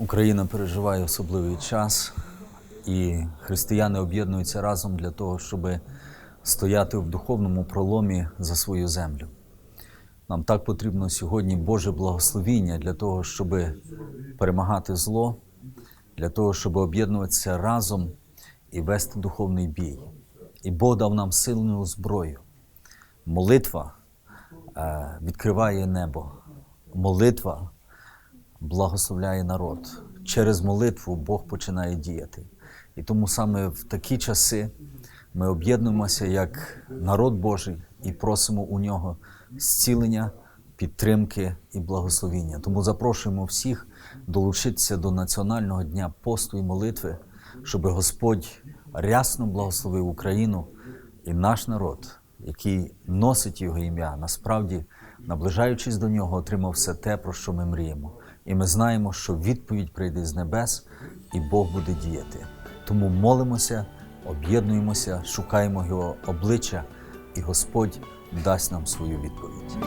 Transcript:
Україна переживає особливий час, і християни об'єднуються разом для того, щоб стояти в духовному проломі за свою землю. Нам так потрібно сьогодні Боже благословіння для того, щоб перемагати зло, для того, щоб об'єднуватися разом і вести духовний бій. І Бог дав нам сильну зброю. Молитва е, відкриває небо. Молитва благословляє народ. Через молитву Бог починає діяти. І тому саме в такі часи ми об'єднуємося як народ Божий і просимо у нього зцілення, підтримки і благословіння. Тому запрошуємо всіх долучитися до Національного дня посту і молитви, щоб Господь рясно благословив Україну і наш народ, який носить його ім'я, насправді, наближаючись до нього, отримав все те, про що ми мріємо. І ми знаємо, що відповідь прийде з небес, і Бог буде діяти. Тому молимося, об'єднуємося, шукаємо Його обличчя, і Господь дасть нам свою відповідь.